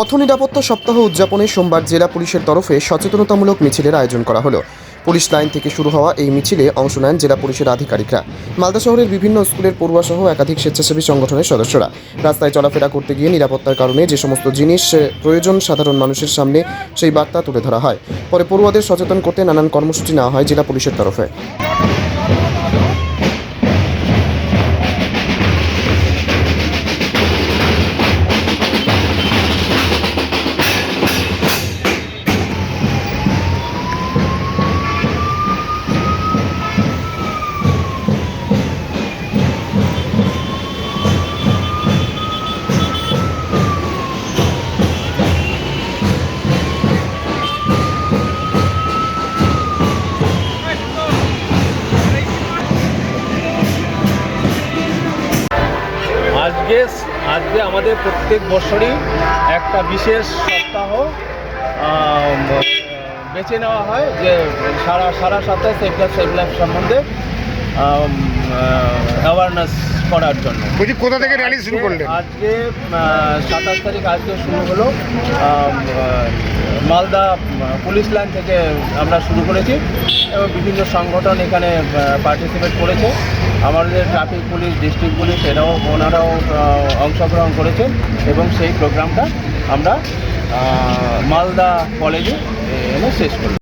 পথ নিরাপত্তা সপ্তাহ উদযাপনে সোমবার জেলা পুলিশের তরফে সচেতনতামূলক মিছিলের আয়োজন করা হলো। পুলিশ লাইন থেকে শুরু হওয়া এই মিছিলে অংশ নেন জেলা পুলিশের আধিকারিকরা। মালদা শহরের বিভিন্ন স্কুলের পড়ুয়া সহ একাধিক স্বেচ্ছাসেবী সংগঠনের সদস্যরা। রাস্তায় চলাফেরা করতে গিয়ে নিরাপত্তার কারণে যে সমস্ত জিনিস প্রয়োজন সাধারণ মানুষের সামনে সেই বার্তা তুলে ধরা হয়। পরে পড়ুয়াদের সচেতন করতে নানান কর্মসূচি নেওয়া হয় জেলা পুলিশের তরফে। আজকে আজকে আমাদের প্রত্যেক বছরই একটা বিশেষ সপ্তাহ বেছে নেওয়া হয় যে সারা সারা সপ্তাহে সেফ লাইফ সেফ লাইফ সম্বন্ধে অ্যাওয়ারনেস করার জন্য। বলছি কোথা থেকে র্যালি শুরু করলেন? আজকে সাতাশ তারিখ আজকে শুরু হলো। মালদা পুলিশ লাইন থেকে আমরা শুরু করেছি। এবং বিভিন্ন সংগঠন এখানে পার্টিসিপেট করেছে। আমাদের ট্রাফিক পুলিশ, ডিস্ট্রিক্ট পুলিশ, এরাও, ওনারাও অংশগ্রহণ করেছেন এবং সেই প্রোগ্রামটা আমরা মালদা কলেজে এনে শেষ করি